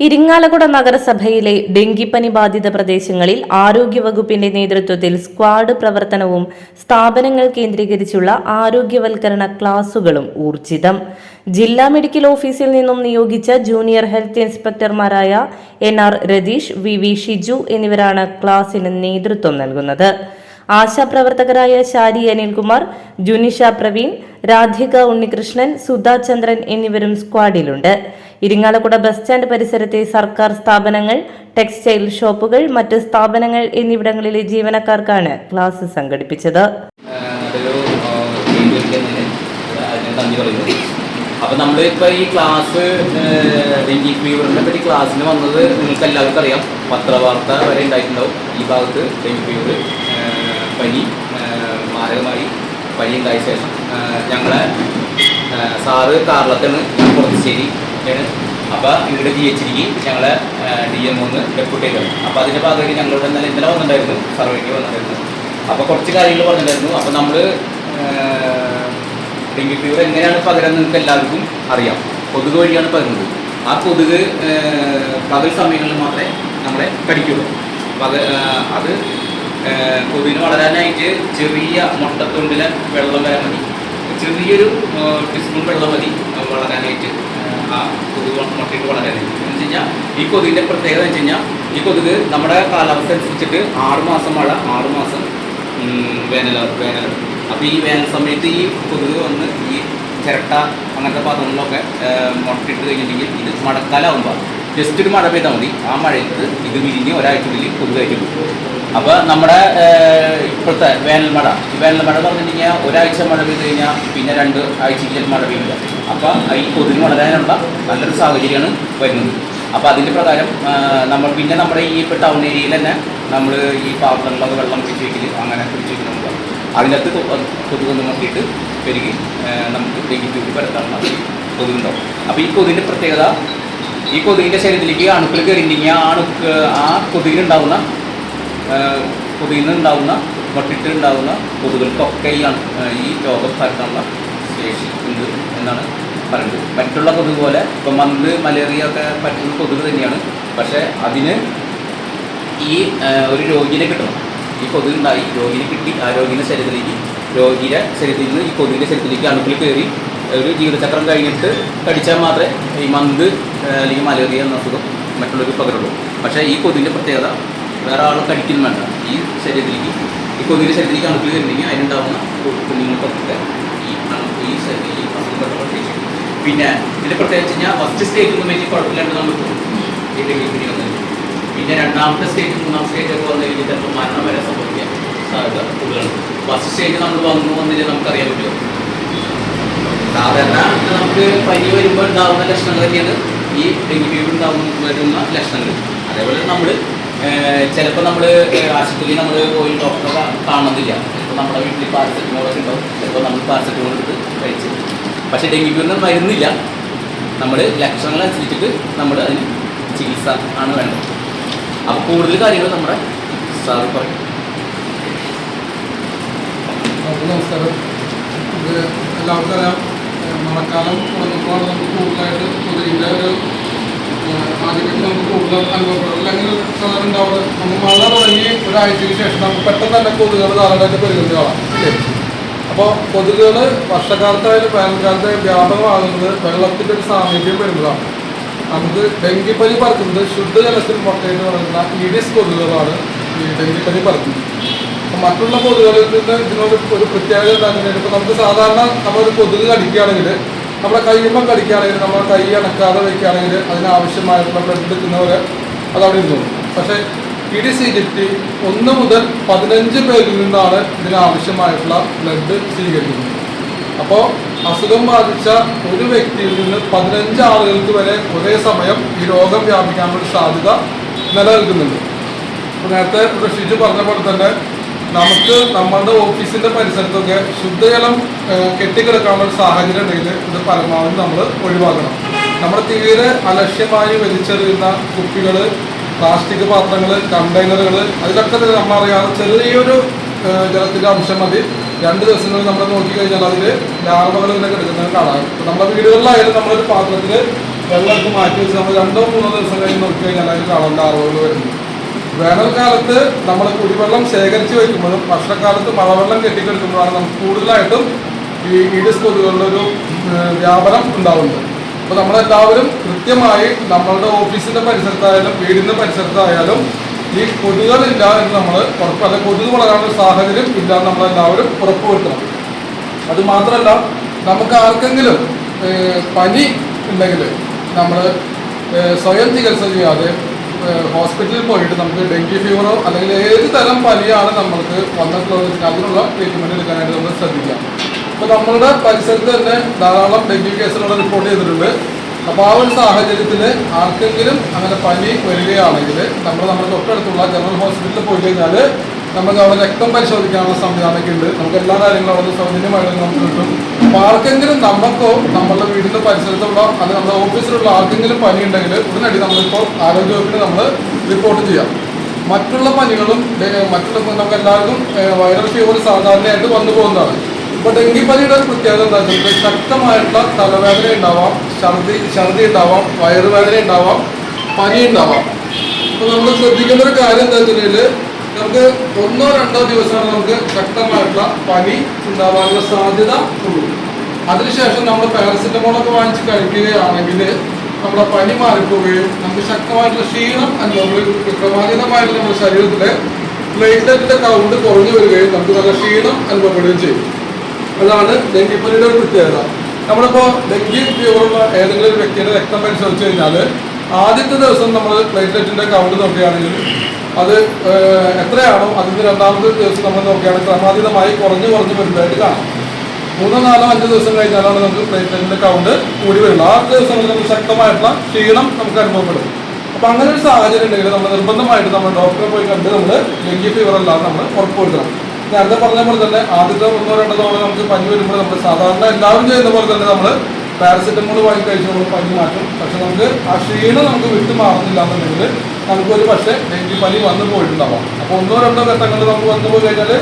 ഇരിങ്ങാലക്കുട നഗരസഭയിലെ ഡെങ്കിപ്പനി ബാധിത പ്രദേശങ്ങളിൽ ആരോഗ്യവകുപ്പിന്റെ നേതൃത്വത്തിൽ സ്ക്വാഡ് പ്രവർത്തനവും സ്ഥാപനങ്ങൾ കേന്ദ്രീകരിച്ചുള്ള ആരോഗ്യവൽക്കരണ ക്ലാസുകളും ഊർജിതം. ജില്ലാ മെഡിക്കൽ ഓഫീസിൽ നിന്നും നിയോഗിച്ച junior health ഇൻസ്പെക്ടർമാരായ N R Ratheesh V V Shiju എന്നിവരാണ് ക്ലാസിന് നേതൃത്വം നൽകുന്നത്. ആശാപ്രവർത്തകരായ ശാരി അനിൽകുമാർ ജുനിഷ പ്രവീൺ രാധിക ഉണ്ണികൃഷ്ണൻ സുധാ ചന്ദ്രൻ എന്നിവരും സ്ക്വാഡിലുണ്ട്. ഇരിങ്ങാലക്കുട ബസ് സ്റ്റാൻഡ് പരിസരത്തെ സർക്കാർ സ്ഥാപനങ്ങൾ ടെക്സ്റ്റൈൽ ഷോപ്പുകൾ മറ്റ് സ്ഥാപനങ്ങൾ എന്നിവിടങ്ങളിലെ ജീവനക്കാർക്കാണ് ക്ലാസ് സംഘടിപ്പിച്ചത്. അപ്പം ഇപ്പോൾ ഈ ക്ലാസ് ഡെങ്കി ഫീവറിനെ പറ്റി ക്ലാസ്സിന് വന്നത് നിങ്ങൾക്ക് എല്ലാവർക്കും അറിയാം. പത്രവാർത്ത വരെ ഉണ്ടായിട്ടുണ്ടാവും ഈ ഭാഗത്ത് ഡെങ്കി ഫീവർ പനി മാരകമായി പനി ഉണ്ടായ ശേഷം. ഞങ്ങളെ സാറ് കാർലത്താണ് പുറത്തുശ്ശേരി ആണ് അപ്പോൾ ഇവിടെ ജി എച്ച് ഡിക്ക് ഞങ്ങളെ ഡി എം ഒന്ന് ഡെപ്യൂട്ടി ചെയ്തത് അപ്പോൾ അതിന്റെ ഭാഗമായിട്ട് ഞങ്ങളോട് ഇന്നലെ ഇന്നലെ വന്നിട്ടുണ്ടായിരുന്നു. സർവേക്ക് വന്നിട്ടുണ്ടായിരുന്നു. അപ്പോൾ കുറച്ച് കാര്യങ്ങൾ പറഞ്ഞിട്ടുണ്ടായിരുന്നു. അപ്പോൾ നമ്മൾ ഡെങ്കി ഫീവർ എങ്ങനെയാണ് പകരുന്നത് നിങ്ങൾക്ക് എല്ലാവർക്കും അറിയാം. കൊതുക് വഴിയാണ് പകരുന്നത്. ആ കൊതുക് പകൽ സമയങ്ങളിൽ മാത്രമേ നമ്മളെ കടിക്കുള്ളൂ. പക അത് കൊതുകിന് വളരാനായിട്ട് ചെറിയ മുട്ടത്തൊണ്ടിലെ വെള്ളം വരാൻ മതി. ചെറിയൊരു ടിസ്പൂൺ വെള്ളം മതി വളരാനായിട്ട്. കൊതുക് മുട്ടയിട്ട് വളരാനായിട്ട് എന്ന് വെച്ച് കഴിഞ്ഞാൽ ഈ കൊതുകിന്റെ പ്രത്യേകത വെച്ച് കഴിഞ്ഞാൽ ഈ കൊതുക് നമ്മുടെ കാലാവസ്ഥ അനുസരിച്ചിട്ട് ആറ് മാസം മഴ ആറ് മാസം വേനൽ വേനൽ. അപ്പോൾ ഈ വേനൽ സമയത്ത് ഈ കൊതുക് വന്ന് ഈ ചിരട്ട അങ്ങനത്തെ പാത്രങ്ങളിലൊക്കെ മുട്ടയിട്ട് കഴിഞ്ഞിട്ടുണ്ടെങ്കിൽ ഇത് മഴക്കാലാവുമ്പോൾ ജസ്റ്റ് ഒരു മഴ പെയ്താൽ മതി. ആ മഴയത്ത് ഇത് വിരിഞ്ഞ് ഒരാഴ്ചയ്ക്കുള്ളിൽ കൊതുകായിട്ട് പോകും അപ്പോൾ നമ്മുടെ ഇപ്പോഴത്തെ വേനൽ മഴ. വേനൽ മഴ പറഞ്ഞിട്ടുണ്ടെങ്കിൽ ഒരാഴ്ച മഴ പെയ്ത് കഴിഞ്ഞാൽ പിന്നെ രണ്ട് ആഴ്ചയ്ക്ക് മഴ പെയ്യില്ല. അപ്പോൾ ഈ കൊതുകിന് വളരാനുള്ള നല്ലൊരു സാഹചര്യമാണ് വരുന്നത്. അപ്പോൾ അതിന്റെ പ്രകാരം നമ്മൾ പിന്നെ നമ്മുടെ ഈ ഇപ്പോൾ ടൗൺ ഏരിയയിൽ തന്നെ നമ്മൾ ഈ പാത്രങ്ങളിലൊക്കെ വെള്ളം പിടിച്ച് വയ്ക്കൽ അങ്ങനെ പിടിച്ച് വയ്ക്കുന്നുണ്ട് അതിനകത്ത് കൊതുകൊന്നും നോക്കിയിട്ട് പെരുകി നമുക്ക് ഡെങ്കി ഫീവർ പരത്താനുള്ള കൊതുകുണ്ടാവും. അപ്പോൾ ഈ കൊതുകിന്റെ പ്രത്യേകത ഈ കൊതുകിന്റെ ശരീരത്തിലേക്ക് അണുക്കൾ കയറിയിട്ടുണ്ടെങ്കിൽ ആ അണുക്ക് ആ കൊതുകിനുണ്ടാവുന്ന കൊതുകിൽ നിന്നുണ്ടാവുന്ന മൊട്ടിട്ടുണ്ടാവുന്ന കൊതുകൾക്കൊക്കെ ഈ ഈ രോഗം പരത്താനുള്ള ഉണ്ട് എന്നാണ് പറയുന്നത്. മറ്റുള്ള കൊതുക് പോലെ ഇപ്പം മന്ത് മലേറിയ ഒക്കെ പറ്റുന്ന കൊതുക് തന്നെയാണ്. പക്ഷേ അതിന് ഈ ഒരു രോഗിനെ കിട്ടണം. ഈ കൊതുക് ഉണ്ടായി രോഗിനെ കിട്ടി ആ രോഗിനെ ശരീരത്തിലേക്ക് രോഗിയുടെ ശരീരത്തിൽ നിന്ന് ഈ കൊതുകിന്റെ ശരീരത്തിലേക്ക് അണുക്കൾ കയറി ഒരു ജീവിതചക്രം കഴിഞ്ഞിട്ട് കടിച്ചാൽ മാത്രമേ ഈ മന്ത് അല്ലെങ്കിൽ മലേറിയ എന്ന അസുഖം മറ്റുള്ളവർക്ക് പകരുള്ളൂ. പക്ഷേ ഈ കൊതുകിന്റെ പ്രത്യേകത വേറെ ആൾ കടിക്കുന്നു വേണ്ട. ഈ ശരീരത്തിലേക്ക് ഈ കൊതുകിന്റെ ശരീരത്തിലേക്ക് അണുക്കൾ കയറിയിട്ടുണ്ടെങ്കിൽ അതിനുണ്ടാവുന്ന കുഞ്ഞുങ്ങൾക്കൊക്കെ പിന്നെ ഇതിൽ പ്രത്യേകിച്ച് ഞാൻ ഫസ്റ്റ് സ്റ്റേജ് ഒന്നും വലിയ കുഴപ്പമില്ലാണ്ട് നമ്മൾ വന്നത് പിന്നെ രണ്ടാമത്തെ സ്റ്റേജ് മൂന്നാം സ്റ്റേജ് ഒക്കെ വന്നു കഴിഞ്ഞാൽ ചിലപ്പോൾ മരണം വരെ സംഭവിക്കാൻ സാധ്യത കൂടുതലാണ്. ഫസ്റ്റ് സ്റ്റേജ് നമ്മൾ വന്നു വന്നില്ല നമുക്കറിയാൻ പറ്റുമോ? സാധാരണ നമുക്ക് പനി വരുമ്പോൾ ഉണ്ടാകുന്ന ലക്ഷണങ്ങൾ തന്നെയാണ് ഈ ഡെങ്കി ഫീവർ ഉണ്ടാവുന്ന വരുന്ന ലക്ഷണങ്ങൾ. അതേപോലെ നമ്മൾ ചിലപ്പോൾ നമ്മൾ ആശുപത്രിയിൽ നമ്മൾ പോയി ഡോക്ടറെ കാണുന്നില്ല. നമ്മുടെ വീട്ടിൽ പാരസെറ്റമോളൊക്കെ ഉണ്ടാവും. ചിലപ്പോൾ നമ്മൾ പാരസെറ്റമോൾ എടുത്ത് കഴിച്ച്. പക്ഷേ ഡെങ്കിക്കൊന്നും വരുന്നില്ല നമ്മൾ ലക്ഷണങ്ങൾ അനുസരിച്ചിട്ട് നമ്മൾ അതിന് ചികിത്സ ആണ് വേണ്ടത്. അപ്പോൾ കൂടുതൽ കാര്യങ്ങൾ നമ്മുടെ സാർ പറയും. നമസ്കാരം. എല്ലാവർക്കും അറിയാം. മഴക്കാലം തുടങ്ങുമ്പോൾ നമുക്ക് കൂടുതലായിട്ട് കൊതുകിന്റെ ഒരു ആധിപത്യം നമുക്ക് കൂടുതൽ അപ്പോൾ കൊതുകുകൾ വർഷക്കാലത്തായാലും വേനൽക്കാലത്തായാലും വ്യാപകമാകുന്നത് വെള്ളത്തിന്റെ ഒരു സാമീപ്യം വരുന്നതാണ് നമുക്ക് ഡെങ്കിപ്പനി പറക്കുന്നത് ശുദ്ധജലത്തിൽ മുട്ടയെന്ന് പറയുന്ന ഇഡിസ് കൊതുകുകളാണ് ഈ ഡെങ്കിപ്പനി പറക്കുന്നത് അപ്പം മറ്റുള്ള കൊതുകുകളിൽ നിന്ന് ഇതിനോട് ഒരു പ്രത്യേകത എന്താണെന്ന് ഇപ്പോൾ നമുക്ക് സാധാരണ നമ്മളൊരു കൊതുക് കടിക്കുകയാണെങ്കിൽ നമ്മുടെ കൈയുമ്പം കടിക്കുകയാണെങ്കിൽ നമ്മൾ കൈ അടക്കാതെ വയ്ക്കുകയാണെങ്കിൽ അതിനാവശ്യമായിട്ടുള്ള ബ്ലഡ് എടുക്കുന്നവരെ അത് അവിടെ ഇരുന്നു. പക്ഷേ ഇഡിസ് ഈജിപ്റ്റ് ഒന്ന് മുതൽ പതിനഞ്ച് പേരിൽ നിന്നാണ് ഇതിനാവശ്യമായിട്ടുള്ള ബ്ലഡ് സ്വീകരിക്കുന്നത്. അപ്പോൾ അസുഖം ബാധിച്ച ഒരു വ്യക്തിയിൽ നിന്ന് പതിനഞ്ച് ആളുകൾക്ക് വരെ ഒരേ സമയം ഈ രോഗം വ്യാപിക്കാനുള്ള സാധ്യത നിലനിൽക്കുന്നുണ്ട്. നേരത്തെ ഇവിടെ ഷിജു പറഞ്ഞ പോലെ തന്നെ നമുക്ക് നമ്മളുടെ ഓഫീസിന്റെ പരിസരത്തൊക്കെ ശുദ്ധജലം കെട്ടിക്കിടക്കാനുള്ള ഒരു സാഹചര്യം ഉണ്ടെങ്കിൽ ഇത് പരമാവധി നമ്മൾ ഒഴിവാക്കണം. നമ്മൾ തീരെ അലക്ഷ്യമായി വലിച്ചെറിയുന്ന കുപ്പികൾ പ്ലാസ്റ്റിക് പാത്രങ്ങൾ കണ്ടെയ്നറുകൾ അതിലൊക്കെ തന്നെ നമ്മളറിയാതെ ചെറിയൊരു ജലത്തിന്റെ അംശം മതി. രണ്ട് ദിവസങ്ങളിൽ നമ്മൾ നോക്കിക്കഴിഞ്ഞാൽ അതിൽ ലാർവകൾ ഇങ്ങനെ കിടക്കുന്നത് കാണാം. നമ്മുടെ വീടുകളിലായാലും നമ്മളൊരു പാത്രത്തിൽ വെള്ളമൊക്കെ മാറ്റി വെച്ച് നമ്മൾ രണ്ടോ മൂന്നോ ദിവസം കഴിഞ്ഞ് നോക്കി കഴിഞ്ഞാൽ കാണാം ലാർവകൾ വരുന്നത്. വരുന്നു വേനൽക്കാലത്ത് നമ്മൾ കുടിവെള്ളം ശേഖരിച്ച് വയ്ക്കുമ്പോഴും വർഷക്കാലത്ത് മഴവെള്ളം കെട്ടിക്കെടുക്കുമ്പോഴാണ് നമുക്ക് കൂടുതലായിട്ടും ഈ ഈഡിസ് കൊതുകളുടെ ഒരു വ്യാപനം ഉണ്ടാവുന്നത്. അപ്പോൾ നമ്മളെല്ലാവരും കൃത്യമായി നമ്മളുടെ ഓഫീസിന്റെ പരിസരത്തായാലും വീടിന്റെ പരിസരത്തായാലും ഈ കൊതുകളില്ല എന്ന് നമ്മൾ ഉറപ്പ് അല്ലെങ്കിൽ കൊതുക് വളരാനുള്ള സാഹചര്യം ഇല്ല എന്ന് നമ്മളെല്ലാവരും ഉറപ്പുവരുത്തണം. അത് മാത്രമല്ല നമുക്ക് ആർക്കെങ്കിലും പനി ഉണ്ടെങ്കിൽ നമ്മൾ സ്വയം ചികിത്സ ചെയ്യാതെ ഹോസ്പിറ്റലിൽ പോയിട്ട് നമുക്ക് ഡെങ്കി ഫീവറോ അല്ലെങ്കിൽ ഏത് തരം പനിയാണ് നമ്മൾക്ക് വന്നിട്ടുള്ളത് അതിനുള്ള ട്രീറ്റ്മെന്റ് എടുക്കാനായിട്ട് നമ്മൾ ശ്രദ്ധിക്കാം അപ്പോൾ നമ്മളുടെ പരിസരത്ത് തന്നെ ധാരാളം ഡെങ്കി കേസുകൾ റിപ്പോർട്ട് ചെയ്തിട്ടുണ്ട്. അപ്പോൾ ആ ഒരു സാഹചര്യത്തിൽ ആർക്കെങ്കിലും അങ്ങനെ പനി വരികയാണെങ്കിൽ നമ്മൾ നമ്മുടെ തൊട്ടടുത്തുള്ള ജനറൽ ഹോസ്പിറ്റലിൽ പോയി കഴിഞ്ഞാൽ നമുക്ക് അവിടെ രക്തം പരിശോധിക്കാനുള്ള സംവിധാനമൊക്കെ ഉണ്ട്. നമുക്ക് എല്ലാ കാര്യങ്ങളും അവിടെ സൗജന്യമായിട്ട് നമുക്ക് കിട്ടും. അപ്പോൾ ആർക്കെങ്കിലും നമുക്കോ നമ്മളുടെ വീടിന്റെ പരിസരത്തുള്ള അത് നമ്മുടെ ഓഫീസിലുള്ള ആർക്കെങ്കിലും പനി ഉണ്ടെങ്കിൽ ഉടനടി നമ്മളിപ്പോൾ ആരോഗ്യവകുപ്പിന് നമ്മൾ റിപ്പോർട്ട് ചെയ്യാം. മറ്റുള്ള പനികളും മറ്റുള്ള നമുക്ക് എല്ലാവർക്കും വൈറൽ ഫീവർ സാധാരണയായിട്ട് വന്നു പോകുന്നതാണ്. ഇപ്പോൾ ഡെങ്കിപ്പനിയുടെ ഒരു പ്രത്യേകത എന്താ വെച്ചാൽ ശക്തമായിട്ടുള്ള തലവേദന ഉണ്ടാവാം ഛർദി ഛർദി ഉണ്ടാവാം വയറുവേദന ഉണ്ടാവാം പനി ഉണ്ടാവാം. അപ്പോൾ നമ്മൾ ശ്രദ്ധിക്കേണ്ട ഒരു കാര്യം എന്താ വെച്ചിട്ടുണ്ടെങ്കിൽ നമുക്ക് ഒന്നോ രണ്ടോ ദിവസമാണ് നമുക്ക് ശക്തമായിട്ടുള്ള പനി ഉണ്ടാവാനുള്ള സാധ്യത ഉള്ളൂ. അതിനുശേഷം നമ്മൾ പാരസിറ്റമോളൊക്കെ വാങ്ങിച്ച് കഴിക്കുകയാണെങ്കിൽ നമ്മുടെ പനി മാറിപ്പോവുകയും നമുക്ക് ശക്തമായിട്ടുള്ള ക്ഷീണം അനുഭവപ്പെടുകയും ക്രമാതീതമായിട്ട് നമ്മുടെ ശരീരത്തിലെ പ്ലേറ്റ്ലെറ്റിന്റെ കൗണ്ട് കുറഞ്ഞു വരികയും നമുക്ക് നല്ല ക്ഷീണം അനുഭവപ്പെടുകയും ചെയ്യും. അതാണ് ഡെങ്കിപ്പനിയുടെ ഒരു പ്രത്യേകത. നമ്മളിപ്പോൾ ഡെങ്കി ഫീവറുള്ള ഏതെങ്കിലും ഒരു വ്യക്തിയുടെ രക്തം പരിശോധിച്ച് കഴിഞ്ഞാൽ ആദ്യത്തെ ദിവസം നമ്മൾ പ്ലേറ്റ്ലെറ്റിന്റെ കൗണ്ട് നോക്കുകയാണെങ്കിൽ അത് എത്രയാണോ അതിന്റെ രണ്ടാമത്തെ ദിവസം നമ്മൾ നോക്കുകയാണെങ്കിൽ ക്രമാതീതമായി കുറഞ്ഞു കുറഞ്ഞു വരുന്നതായിട്ട് കാണാം. മൂന്നോ നാലോ അഞ്ചോ ദിവസം കഴിഞ്ഞാലാണ് നമുക്ക് പ്ലേറ്റ്ലെറ്റിന്റെ കൗണ്ട് കൂടി വരുന്നത്. ആ ദിവസങ്ങളിൽ നമുക്ക് ശക്തമായിട്ടുള്ള ക്ഷീണം നമുക്ക് അനുഭവപ്പെടും. അപ്പൊ അങ്ങനെ ഒരു സാഹചര്യം ഉണ്ടെങ്കിൽ നമ്മൾ നിർബന്ധമായിട്ട് നമ്മൾ ഡോക്ടറെ പോയി കണ്ട് നമ്മൾ ഡെങ്കി ഫീവർ അല്ലാതെ നമ്മൾ ഉറപ്പുവരുത്തണം നേരത്തെ പറഞ്ഞ പോലെ തന്നെ ആദ്യത്തെ ഒന്നോ രണ്ടോ തവണ നമുക്ക് പനി വരുമ്പോൾ നമ്മൾ സാധാരണ എല്ലാവരും ചെയ്യുന്ന പോലെ തന്നെ നമ്മൾ പാരസെറ്റമോൾ വാങ്ങി കഴിച്ചാൽ നമ്മൾ പനി മാറ്റും. പക്ഷെ നമുക്ക് ആ ക്ഷീണം നമുക്ക് വിട്ടു മാറുന്നില്ല എന്നുണ്ടെങ്കിൽ നമുക്കൊരു പക്ഷേ ഡെങ്കി പനി വന്നു പോയിട്ടുണ്ടാവാം. അപ്പോൾ ഒന്നോ രണ്ടോ ഘട്ടങ്ങൾ നമുക്ക് വന്നു പോയി കഴിഞ്ഞാൽ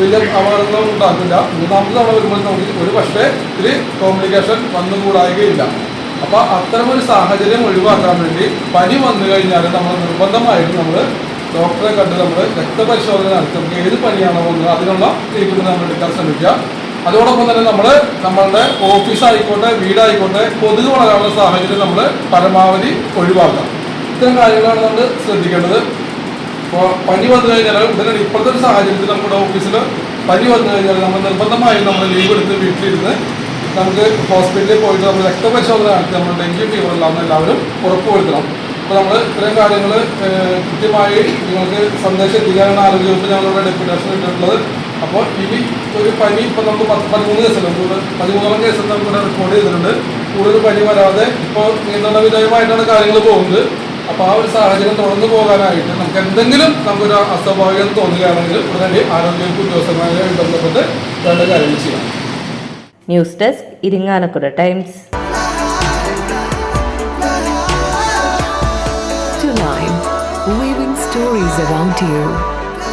വലിയ അപകടങ്ങളും ഉണ്ടാക്കില്ല മൂന്നാമത് തവണ വരുമ്പോൾ നമുക്ക് ഒരു പക്ഷേ ഇതിൽ കോംപ്ലിക്കേഷൻ വന്നുകൂടായികയില്ല അപ്പോൾ അത്തരമൊരു സാഹചര്യം ഒഴിവാക്കാൻ വേണ്ടി പനി വന്നു കഴിഞ്ഞാൽ നമ്മൾ നിർബന്ധമായിട്ട് നമ്മൾ ഡോക്ടറെ കണ്ട് നമ്മൾ രക്തപരിശോധന നടത്തി. നമുക്ക് ഏത് പനിയാണോ വന്നത് അതിനുള്ള ട്രീറ്റ്മെന്റ് നമ്മൾ എടുക്കാൻ ശ്രമിക്കുക. അതോടൊപ്പം തന്നെ നമ്മൾ നമ്മളുടെ ഓഫീസായിക്കോട്ടെ വീടായിക്കോട്ടെ കൊതുക് വളരാനുള്ള സാഹചര്യം നമ്മൾ പരമാവധി ഒഴിവാക്കാം ഇത്തരം കാര്യങ്ങളാണ് നമ്മൾ ശ്രദ്ധിക്കേണ്ടത്. ഇപ്പോൾ പനി വന്നു കഴിഞ്ഞാൽ ഉടനടി ഇപ്പോഴത്തെ ഒരു സാഹചര്യത്തിൽ നമ്മുടെ ഓഫീസിൽ പനി വന്നു കഴിഞ്ഞാൽ നമ്മൾ നിർബന്ധമായും നമ്മൾ ലീവ് എടുത്ത് വീട്ടിലിരുന്ന് നമുക്ക് ഹോസ്പിറ്റലിൽ പോയിട്ട് നമ്മൾ രക്തപരിശോധന നടത്തി നമ്മൾ ഡെങ്കി ഫീവർ ഇല്ലാന്ന് എല്ലാവരും ഉറപ്പുവരുത്തണം അപ്പോൾ നമ്മൾ ഇത്രയും കാര്യങ്ങൾ കൃത്യമായി നിങ്ങൾക്ക് സന്ദേശം എത്തിക്കാനുള്ള ആരോഗ്യവകുപ്പ് ഞങ്ങളുടെ ഡെപ്യൂട്ടേഷൻ ഇട്ടിട്ടുള്ളത്. അപ്പോൾ ഇനി ഒരു പനി ഇപ്പോൾ നമുക്ക് പത്ത് പതിമൂന്ന് കേസുണ്ട് കൂടുതൽ പതിമൂന്നോളം നമുക്ക് നമുക്കിവിടെ റിപ്പോർട്ട് ചെയ്തിട്ടുണ്ട്. കൂടുതൽ പനി വരാതെ ഇപ്പോൾ നിയന്ത്രണ വിധേയമായിട്ടാണ് കാര്യങ്ങൾ പോകുന്നത്. അപ്പോൾ ആ ഒരു സാഹചര്യം തുടർന്നു പോകാനായിട്ട് നമുക്ക് എന്തെങ്കിലും നമുക്കൊരു അസ്വാഭാവികം തോന്നുകയാണെങ്കിൽ ഉടനടി ആരോഗ്യവകുപ്പ് ഉദ്യോഗസ്ഥന്മാരെ ബന്ധപ്പെട്ട് വേണ്ട കാര്യങ്ങൾ ചെയ്യാം. News desk Irinjalakuda Times. Tonight, Line, weaving stories around you.